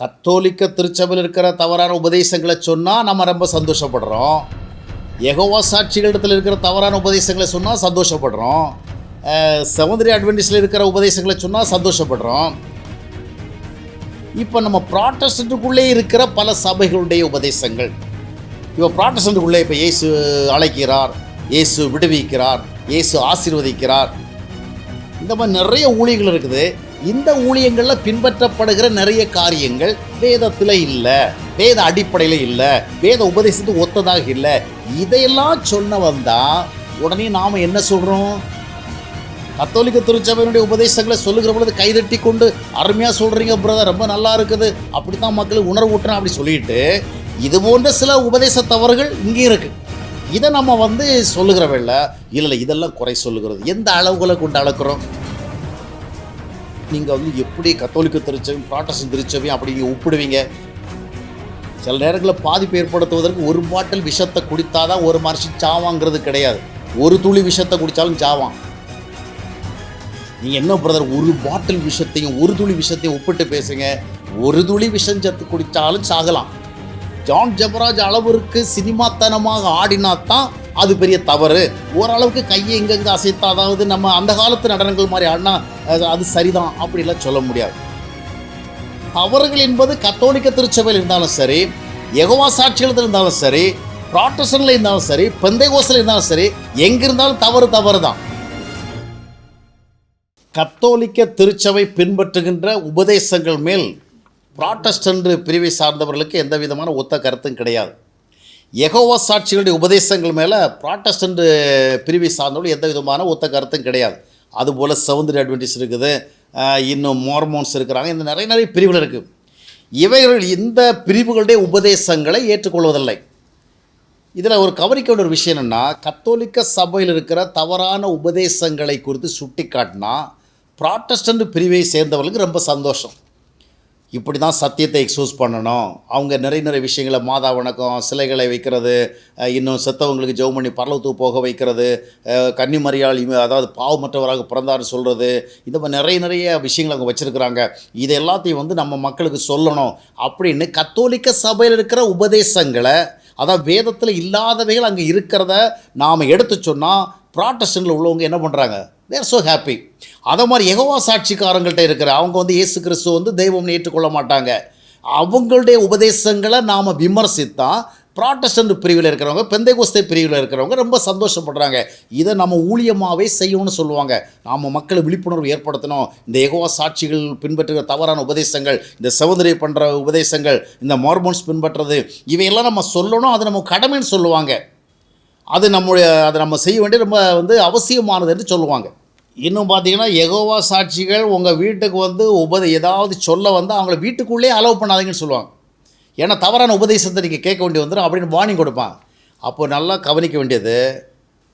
கத்தோலிக்க திருச்சபையில் இருக்கிற தவறான உபதேசங்களை சொன்னால் நம்ம ரொம்ப சந்தோஷப்படுறோம். எகோவா சாட்சிகளிடத்தில் இருக்கிற தவறான உபதேசங்களை சொன்னால் சந்தோஷப்படுறோம். செவந்திரி அட்வென்டிஸில் இருக்கிற உபதேசங்களை சொன்னால் சந்தோஷப்படுறோம். இப்போ நம்ம ப்ராட்டஸ்டண்ட்டுக்குள்ளே இருக்கிற பல சபைகளுடைய உபதேசங்கள். இப்போ ப்ராட்டஸ்டண்ட்டுக்குள்ளே இப்போ இயேசு அழைக்கிறார் இயேசு விடுவிக்கிறார் இயேசு ஆசீர்வதிக்கிறார். இந்த மாதிரி நிறைய ஊழிகள் இருக்குது. இந்த ஊழியங்களில் பின்பற்றப்படுகிற நிறைய காரியங்கள் வேதத்தில் இல்லை வேத அடிப்படையில் இல்லை வேத உபதேசத்துக்கு ஒத்ததாக இல்லை. இதையெல்லாம் சொன்ன வந்தால் உடனே நாம் என்ன சொல்கிறோம் கத்தோலிக்க திருச்சபையினுடைய உபதேசங்களை சொல்லுகிற பொழுது கைதட்டி கொண்டு அருமையாக சொல்கிறீங்க பிரதர் ரொம்ப நல்லா இருக்குது. அப்படி தான் மக்களுக்கு உணர்வு ஊட்டுறேன் அப்படி சொல்லிட்டு இது போன்ற சில உபதேச தவறுகள் இங்கே இருக்குது இதை நம்ம வந்து சொல்லுகிறவ இல்லை இல்லை இதெல்லாம் குறை சொல்லுகிறது. எந்த அளவுகளை கொண்டு அளக்குறோம்? நீங்கள் வந்து எப்படி கத்தோலிக்க திருச்சபை ப்ராட்டஸ்டன் திருச்சபை அப்படி நீங்கள் ஒப்பிடுவீங்க? சில நேரங்களில் பாதிப்பு ஏற்படுத்துவதற்கு ஒரு பாட்டில் விஷத்தை குடித்தாதான் ஒரு மனுஷன் சாவாங்கிறது கிடையாது. ஒரு துளி விஷத்தை குடித்தாலும் சாவான் நீங்கள் என்ன பிரதர் ஒரு பாட்டில் விஷத்தையும் ஒரு துளி விஷத்தையும் ஒப்பிட்டு பேசுங்க. ஒரு துளி விஷம் சத்து குடித்தாலும் சாகலாம். ஜான் ஜபராஜ் அளவிற்கு சினிமாத்தனமாக ஆடினா தான் அது பெரிய தவறு. ஓரளவுக்கு கையை எங்கெங்க அசைத்தா அதாவது நம்ம அந்த காலத்து நடனங்கள் மாதிரி ஆடினா அது- அது சரிதான் அப்படிலாம் சொல்ல முடியாது. அவர்கள் என்பது கத்தோலிக்க திருச்சபையில் இருந்தாலும் சரி எகவா சாட்சிகளத்தில் இருந்தாலும் சரி ப்ராட்டஸ்டன்ல இருந்தாலும் சரி பெந்தைகோசில் இருந்தாலும் சரி எங்கிருந்தாலும் தவறு தவறு தான் கத்தோலிக்க திருச்சபை பின்பற்றுகின்ற உபதேசங்கள் மேல் ப்ராட்டஸ்டன்ட் பிரிவை சார்ந்தவர்களுக்கு எந்த விதமான ஒத்த கருத்தும் கிடையாது. எகோவா சாட்சிகளுடைய உபதேசங்கள் மேலே ப்ராட்டஸ்டன்ட் பிரிவை சார்ந்தவர்கள் எந்த விதமான ஒத்த கருத்தும் கிடையாது. அதுபோல் சவுந்தரி அட்வென்டிஸ் இருக்குது இன்னும் மார்மோன்ஸ் இருக்கிறாங்க. இந்த நிறைய நிறைய பிரிவுகள் இருக்குது இவைகள் இந்த பிரிவுகளுடைய உபதேசங்களை ஏற்றுக்கொள்வதில்லை. இதில் ஒரு கவனிக்க வேண்டிய ஒரு விஷயம் என்னென்னா கத்தோலிக்க சபையில் இருக்கிற தவறான உபதேசங்களை குறித்து சுட்டி காட்டினா ப்ராட்டஸ்டன்ட் பிரிவை சேர்ந்தவர்களுக்கு ரொம்ப சந்தோஷம். இப்படி தான் சத்தியத்தை எக்ஸ்போஸ் பண்ணணும். அவங்க நிறைய நிறைய விஷயங்களை மாதா வணக்கம் சிலைகளை வைக்கிறது இன்னும் செத்தவங்களுக்கு ஜெவம் பண்ணி பரலத்துக்கு போக வைக்கிறது கன்னிமரியால் அதாவது பாவமற்றவராக பிறந்தார்னு சொல்கிறது இந்த மாதிரி நிறைய நிறைய விஷயங்கள் அவங்க வச்சுருக்கிறாங்க. இது எல்லாத்தையும் வந்து நம்ம மக்களுக்கு சொல்லணும் அப்படின்னு கத்தோலிக்க சபையில் இருக்கிற உபதேசங்களை அதாவது வேதத்தில் இல்லாதவைகள் அங்கே இருக்கிறத நாம் எடுத்து சொன்னால் ப்ராட்டஸ்டன்டில் உள்ளவங்க என்ன பண்ணுறாங்க தேர் ஸோ ஹாப்பி அதை மாதிரி எகவா சாட்சிக்காரங்கள்ட்ட இருக்கிற அவங்க வந்து இயேசு கிறிஸ்து வந்து தெய்வம்னு ஏற்றுக்கொள்ள மாட்டாங்க. அவங்களுடைய உபதேசங்களை நாம் விமர்சித்தான் ப்ராட்டஸ்டன்ட் பிரிவில் இருக்கிறவங்க பெந்தைகோஸ்தே பிரிவில் இருக்கிறவங்க ரொம்ப சந்தோஷப்படுறாங்க. இதை நம்ம ஊழியமாகவே செய்யணும்னு சொல்லுவாங்க. நாம் மக்களை விழிப்புணர்வு ஏற்படுத்தணும். இந்த எகோவா சாட்சிகள் பின்பற்றுகிற தவறான உபதேசங்கள் இந்த சகோதரி பண்ணுற உபதேசங்கள் இந்த மார்மோன்ஸ் பின்பற்றுறது இவையெல்லாம் நம்ம சொல்லணும். அது நம்ம கடமைன்னு சொல்லுவாங்க. அது நம்முடைய அதை நம்ம செய்ய வேண்டிய ரொம்ப வந்து அவசியமானது என்று சொல்லுவாங்க. இன்னும் பார்த்தீங்கன்னா எகோவா சாட்சிகள் உங்கள் வீட்டுக்கு வந்து உபத ஏதாவது சொல்ல வந்து அவங்கள வீட்டுக்குள்ளேயே அலோவ் பண்ணாதீங்கன்னு சொல்லுவாங்க. ஏன்னா தவறான உபதேசத்தை நீங்கள் கேட்க வேண்டி வந்துடும் அப்படின்னு வார்னிங் கொடுப்பான் அப்போ நல்லா கவனிக்க வேண்டியது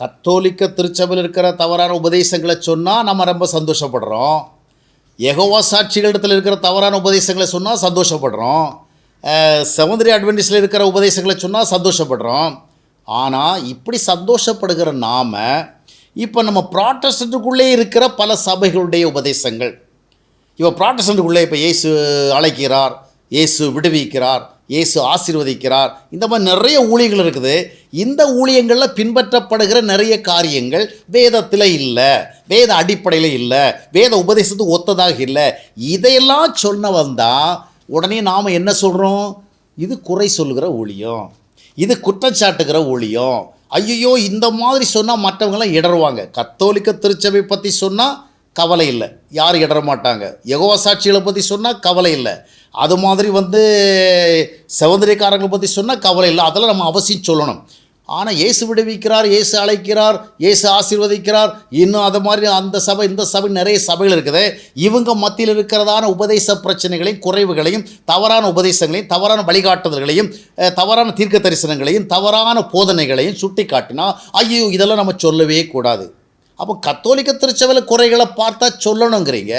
கத்தோலிக்க திருச்சபையில் இருக்கிற தவறான உபதேசங்களை சொன்னால் நம்ம ரொம்ப சந்தோஷப்படுறோம். எகோவா சாட்சிகளிடத்தில் இருக்கிற தவறான உபதேசங்களை சொன்னால் சந்தோஷப்படுறோம். செவந்திரி அட்வென்டிஸில் இருக்கிற உபதேசங்களை சொன்னால் சந்தோஷப்படுறோம். ஆனால் இப்படி சந்தோஷப்படுகிற நாம் இப்போ நம்ம ப்ராட்டஸ்டண்ட்டுக்குள்ளே இருக்கிற பல சபைகளுடைய உபதேசங்கள். இப்போ ப்ராட்டஸ்டண்ட்டுக்குள்ளே இப்போ இயேசு அழைக்கிறார் இயேசு விடுவிக்கிறார் இயேசு ஆசீர்வதிக்கிறார். இந்த மாதிரி நிறைய ஊழியங்கள் இருக்குது. இந்த ஊழியங்களில் பின்பற்றப்படுகிற நிறைய காரியங்கள் வேதத்தில் இல்லை வேத அடிப்படையில் இல்லை வேத உபதேசத்துக்கு ஒத்ததாக இல்லை. இதையெல்லாம் சொன்ன வந்தால் உடனே நாம் என்ன சொல்கிறோம் இது குறை சொல்லுகிற ஊழியம். இது குற்றச்சாட்டுகிற ஊழியம் ஐயோ இந்த மாதிரி சொன்னால் மற்றவங்களாம் இடருவாங்க கத்தோலிக்க திருச்சபை பற்றி சொன்னால் கவலை இல்லை. யாரும் இடற மாட்டாங்க. யெகோவா சாட்சிகளை பற்றி சொன்னால் கவலை இல்லை. அது மாதிரி வந்து சகோதரிக்காரங்களை பற்றி சொன்னால் கவலை இல்லை. அதெல்லாம் நம்ம அவசியம் சொல்லணும். ஆனால் இயேசு விடுவிக்கிறார் இயேசு அழைக்கிறார் இயேசு ஆசீர்வதிக்கிறார். இன்னும் அது மாதிரி அந்த சபை இந்த சபை நிறைய சபைகள் இருக்குது. இவங்க மத்தியில் இருக்கிறதான உபதேச பிரச்சனைகளையும் குறைவுகளையும் தவறான உபதேசங்களையும் தவறான வழிகாட்டுதல்களையும் தவறான தீர்க்க தரிசனங்களையும் தவறான போதனைகளையும் சுட்டி காட்டினா ஐயோ இதெல்லாம் நம்ம சொல்லவே கூடாது. அப்போ கத்தோலிக்க திருச்சபையில் குறைகளை பார்த்தா சொல்லணுங்கிறீங்க.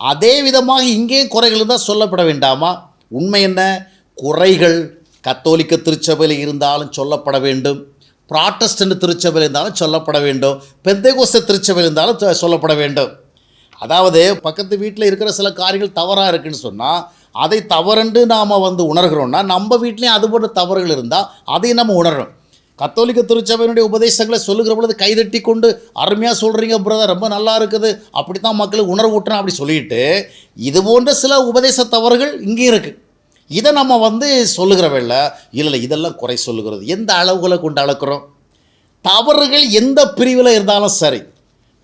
அதே விதமாக இங்கேயும் குறைகள் தான் சொல்லப்பட வேண்டாமா? உண்மை என்ன? குறைகள் கத்தோலிக்க திருச்சபையில் இருந்தாலும் சொல்லப்பட வேண்டும். ப்ராட்டஸ்டன்ட் திருச்சபையில் இருந்தாலும் சொல்லப்பட வேண்டும். பெந்தைகோஸ்த திருச்சபையில் இருந்தாலும் சொல்லப்பட வேண்டும். அதாவது பக்கத்து வீட்டில் இருக்கிற சில காரியங்கள் தவறாக இருக்குன்னு சொன்னால் அதை தவறுண்டு நாம் வந்து உணர்கிறோம்னா நம்ம வீட்லேயும் அது போன்ற தவறுகள் இருந்தால் அதை நம்ம உணர்றோம் கத்தோலிக்க திருச்சபையினுடைய உபதேசங்களை சொல்லுகிற பொழுது கைதட்டி கொண்டு அருமையாக சொல்கிறீங்க பிரதர் ரொம்ப நல்லா இருக்குது. அப்படி தான் மக்களுக்கு உணர்வு ஊட்டணும் அப்படி சொல்லிட்டு இது போன்ற சில உபதேச தவறுகள் இங்கேயும் இருக்குது இதை நம்ம வந்து சொல்லுகிறவல்ல இல்லை. இல்லை இதெல்லாம் குறை சொல்லுகிறது. எந்த அளவுகளை கொண்டு அளக்கிறோம்? தவறுகள் எந்த பிரிவில் இருந்தாலும் சரி.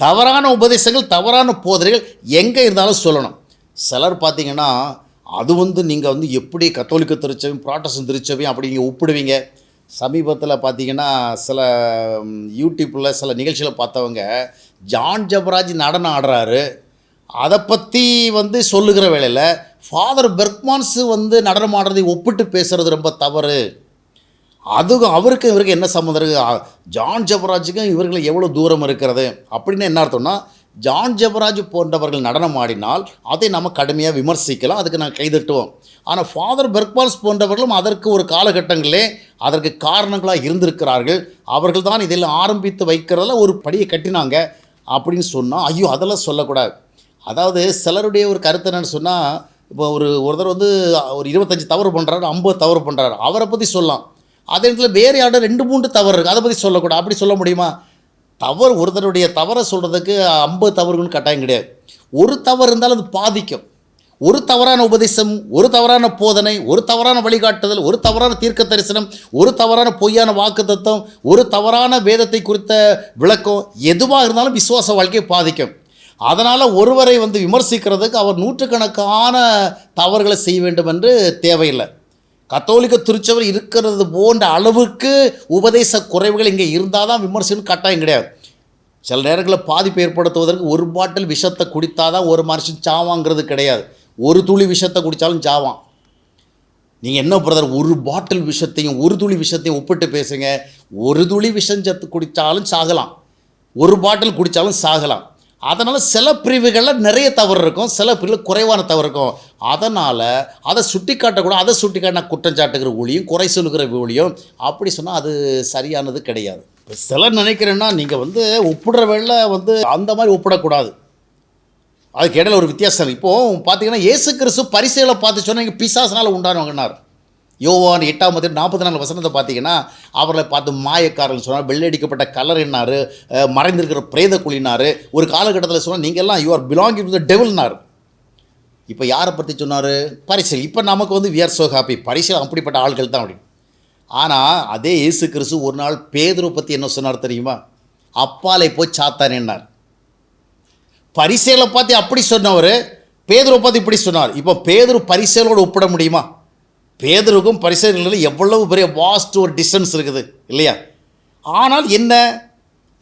தவறான உபதேசங்கள் தவறான போதனைகள் எங்கே இருந்தாலும் சொல்லணும். சிலர் பார்த்தீங்கன்னா அது வந்து நீங்கள் வந்து எப்படி கத்தோலிக்க திருச்சபையும் ப்ராட்டஸ்டன் திருச்சபையும் அப்படி நீங்கள் ஒப்பிடுவீங்க. சமீபத்தில் பார்த்தீங்கன்னா சில யூடியூப்பில் சில நிகழ்ச்சிகளை பார்த்தவங்க ஜான் ஜபராஜ் நடனம் ஆடுறாரு. அதை பற்றி வந்து சொல்லுகிற வேலையில் ஃபாதர் பெர்க்மான்ஸு வந்து நடனமாடுறதை ஒப்பிட்டு பேசுகிறது ரொம்ப தவறு. அதுக்கும் அவருக்கும் இவருக்கு என்ன சம்மந்தம் இருக்குது ஜான் ஜபராஜுக்கும் இவர்களுக்கு எவ்வளோ தூரம் இருக்கிறது? அப்படின்னு என்ன அர்த்தம்னா ஜான் ஜபராஜ் போன்றவர்கள் நடனம் ஆடினால் அதை நம்ம கடுமையாக விமர்சிக்கலாம். அதுக்கு நான் கைதட்டுவோம் ஆனால் ஃபாதர் பெர்க்பால்ஸ் போன்றவர்களும் அதற்கு ஒரு காலகட்டங்களிலே அதற்கு காரணங்களாக இருந்திருக்கிறார்கள். அவர்கள் தான் இதில் ஆரம்பித்து வைக்கிறதில் ஒரு படியை கட்டினாங்க அப்படின்னு சொன்னால் ஐயோ அதெல்லாம் சொல்லக்கூடாது. அதாவது சிலருடைய ஒரு கருத்து என்னென்னு சொன்னால் இப்போ ஒரு ஒருத்தர் வந்து ஒரு இருபத்தஞ்சி தவறு பண்ணுறாரு ஐம்பது தவறு பண்ணுறாரு அவரை பற்றி சொல்லலாம். அதே இடத்துல வேறு யாரும் ரெண்டு மூன்று தவறு இருக்குது அதை பற்றி சொல்லக்கூடாது. அப்படி சொல்ல முடியுமா? தவறு ஒருத்தருடைய தவறை சொல்கிறதுக்கு ஐம்பது தவறுன்னு கட்டாயம் கிடையாது. ஒரு தவறு இருந்தாலும் அது பாதிக்கும். ஒரு தவறான உபதேசம் ஒரு தவறான போதனை ஒரு தவறான வழிகாட்டுதல் ஒரு தவறான தீர்க்க தரிசனம் ஒரு தவறான பொய்யான வாக்குத்தத்தம் ஒரு தவறான வேதத்தை குறித்த விளக்கம் எதுவாக இருந்தாலும் விசுவாச வாழ்க்கையை பாதிக்கும். அதனால் ஒருவரை வந்து விமர்சிக்கிறதுக்கு அவர் நூற்றுக்கணக்கான தவறுகளை செய்ய வேண்டும் என்று தேவையில்லை. கத்தோலிக்க திருச்சவர் இருக்கிறது போன்ற அளவுக்கு உபதேச குறைவுகள் இங்கே இருந்தால் தான் விமர்சனம் கட்டாயம் கிடையாது. சில நேரங்களில் பாதிப்பு ஏற்படுத்துவதற்கு ஒரு பாட்டில் விஷத்தை குடித்தாதான் ஒரு மனுஷன் சாவாங்கிறது கிடையாது. ஒரு துளி விஷத்தை குடித்தாலும் சாவான். நீங்கள் என்ன பிரதர் ஒரு பாட்டில் விஷத்தையும் ஒரு துளி விஷத்தையும் ஒப்பிட்டு பேசுங்க. ஒரு துளி விஷம் சத்து குடித்தாலும் சாகலாம். ஒரு பாட்டில் குடித்தாலும் சாகலாம். அதனால் சில பிரிவுகளில் நிறைய தவறு இருக்கும் சில பிரிவில் குறைவான தவறு இருக்கும். அதனால் அதை சுட்டி காட்டக்கூட அதை சுட்டி காட்டினா குற்றம் சாட்டுகிற ஊழியும் குறை சொல்லுகிற ஒளியும் அப்படி சொன்னால் அது சரியானது கிடையாது. இப்போ சிலர் நினைக்கிறேன்னா நீங்கள் வந்து ஒப்பிடுற வேலை வந்து அந்த மாதிரி ஒப்பிடக்கூடாது. அதுக்கு இடையில ஒரு வித்தியாசம் இப்போது பார்த்தீங்கன்னா இயேசு கிறிஸ்து பரிசுகளை பார்த்து சொன்னால் நீங்கள் பிசாசனால் உண்டானவங்கன்னார். யோவான் எட்டாம் மதியம் நாற்பத்தி நாலு வசனத்தை பார்த்தீங்கன்னா அவர்களை பார்த்து மாயக்காரர்கள் சொன்னார் வெள்ளையடிக்கப்பட்ட கலர் என்னார் மறைந்திருக்கிற பிரேத குழினார் ஒரு காலகட்டத்தில் சொன்னால் நீங்கள் எல்லாம் you are belonging to the டெவில்னார் இப்போ யாரை பற்றி சொன்னார்? பரிசல். இப்போ நமக்கு வந்து வியர் சோ ஹாப்பி பரிசல் அப்படிப்பட்ட ஆட்கள் தான் அப்படின்னு ஆனால் அதே இயேசு கிறிஸ்து ஒரு நாள் பேதுருவை பற்றி என்ன சொன்னார் தெரியுமா? அப்பாலை போய் சாத்தானேன்னார் பரிசேலை பார்த்து அப்படி சொன்னவர் பேதுருவை பார்த்து இப்படி சொன்னார். இப்போ பேதுரு பரிசேலோடு ஒப்பிட முடியுமா? பேதருக்கும் பரிசேலும் எவ்வளவு பெரிய வாஸ்ட் ஒரு டிஸ்டன்ஸ் இருக்குது இல்லையா? ஆனால் என்ன?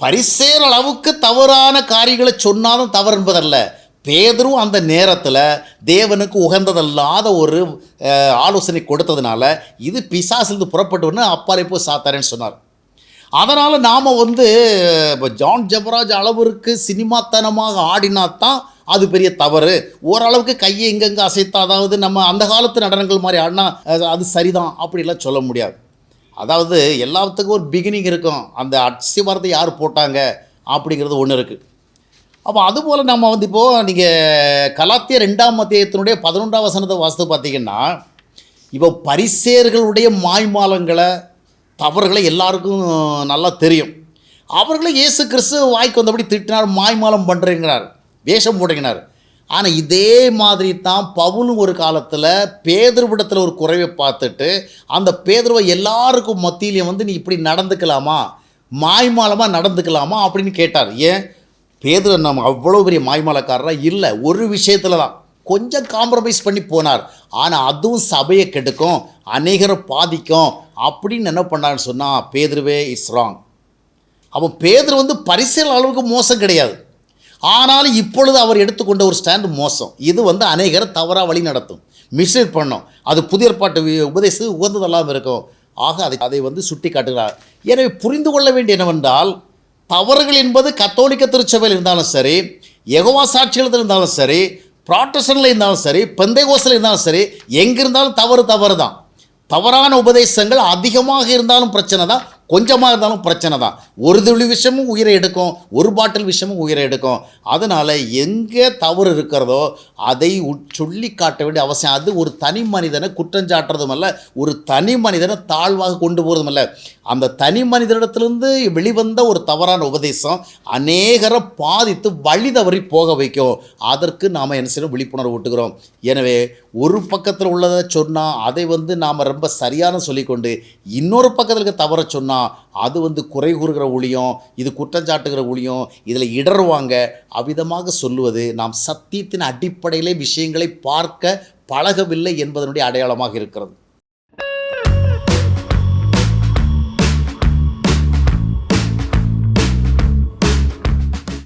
பரிசேர் அளவுக்கு தவறான காரியங்களை சொன்னாலும் தவறு என்பதல்ல. பேதரும் அந்த நேரத்தில் தேவனுக்கு உகந்ததல்லாத ஒரு ஆலோசனை கொடுத்ததுனால இது பிசாசிலிருந்து புறப்பட்டுன்னு அப்பாலே போய் சாத்தாரேன்னு சொன்னார். அதனால் நாம் வந்து இப்போ ஜான் ஜபராஜ் அளவிற்கு சினிமாத்தனமாக ஆடினா தான் அது பெரிய தவறு. ஓரளவுக்கு கையை எங்கெங்கே அசைத்தா அதாவது நம்ம அந்த காலத்து நடனங்கள் மாதிரி ஆடினா அது- அது சரிதான் அப்படிலாம் சொல்ல முடியாது. அதாவது எல்லாத்துக்கும் ஒரு பிகினிங் இருக்கும். அந்த அசிவாரத்தை யார் போட்டாங்க அப்படிங்கிறது ஒன்று இருக்குது அப்போ அதுபோல் நம்ம வந்து இப்போது நீங்கள் கலாத்திய ரெண்டாம் மத்தியத்தினுடைய பதினொன்றாம் வசனத்தை வாசித்து பார்த்தீங்கன்னா இப்போ பரிசேர்களுடைய மாய்மாலங்களை தவறுகளை எல்லாருக்கும் நல்லா தெரியும். அவர்களும் இயேசு கிறிஸ்து வாய்க்கு வந்தபடி திட்டினார் மாய்மாலம் பண்ணுறேங்கிறார் வேஷம் போடுங்கினார் ஆனால் இதே மாதிரி தான் பவுலும் ஒரு காலத்தில் பேதர்விடத்தில் ஒரு குறைவை பார்த்துட்டு அந்த பேதர்வை எல்லாருக்கும் மத்தியிலையும் வந்து நீ இப்படி நடந்துக்கலாமா? மாய்மாலமாக நடந்துக்கலாமா? அப்படின்னு கேட்டார். ஏன்? பேதர் நம்ம அவ்வளோ பெரிய மாய்மாலக்காரராக இல்லை ஒரு விஷயத்தில் தான். கொஞ்சம் காம்ப்ரமைஸ் பண்ணி போனார். ஆனால் அதுவும் சபையை கெடுக்கும் அநேகரை பாதிக்கும் அப்படின்னு என்ன பண்ணான்னு சொன்னால் பேதர்வே இஸ் ராங். அவன் பேதர் வந்து பரிசல் அளவுக்கு மோசம் கிடையாது. ஆனாலும் இப்பொழுது அவர் எடுத்துக்கொண்ட ஒரு ஸ்டாண்டு மோசம். இது வந்து அநேகரை தவறாக வழி நடத்தும். மிஸ்லீட் பண்ணோம். அது புதிய ஏற்பாட்டு உபதேசம் உகந்ததெல்லாம் இருக்கும். ஆக அதை அதை வந்து சுட்டி காட்டுகிறார் எனவே புரிந்து கொள்ள வேண்டிய என்னவென்றால் தவறுகள் என்பது கத்தோலிக்க திருச்சபையில் இருந்தாலும் சரி எகவா சாட்சிகளத்தில் இருந்தாலும் சரி ப்ராட்டஸ்டனில் இருந்தாலும் சரி பெந்தைகோசில் இருந்தாலும் சரி எங்கிருந்தாலும் தவறு தவறு தான் தவறான உபதேசங்கள் அதிகமாக இருந்தாலும் பிரச்சனை தான் கொஞ்சமாக இருந்தாலும் பிரச்சனை தான். ஒரு துளி விஷமும் உயிரை எடுக்கும் ஒரு பாட்டில் விஷமும் உயிரை எடுக்கும். அதனால் எங்கே தவறு இருக்கிறதோ அதை உட்- சொல்லி காட்ட வேண்டிய அவசியம். அது ஒரு தனி மனிதனை குற்றஞ்சாட்டுறதும் அல்ல ஒரு தனி மனிதனை தாழ்வாக கொண்டு போகிறதும் அல்ல. அந்த தனி மனிதனிடத்திலிருந்து வெளிவந்த ஒரு தவறான உபதேசம் அநேகரை பாதித்து வழி தவறி போக வைக்கும். அதற்கு நாம் என்ன செய்யணும்? விழிப்புணர்வு விட்டுக்கிறோம் எனவே ஒரு பக்கத்தில் உள்ளதை சொன்னால் அதை வந்து நாம் ரொம்ப சரியான சொல்லிக்கொண்டு இன்னொரு பக்கத்தில் இருக்க தவற சொன்னால் அது வந்து குறை கூறுகிற ஒளியும் இது குற்றஞ்சாட்டுகிற ஒளியும் இதில் இடறுவாங்க. அவ்விதமாக சொல்லுவது நாம் சத்தியத்தின் அடிப்படையிலே விஷயங்களை பார்க்க பழகவில்லை என்பதனுடைய அடையாளமாக இருக்கிறது.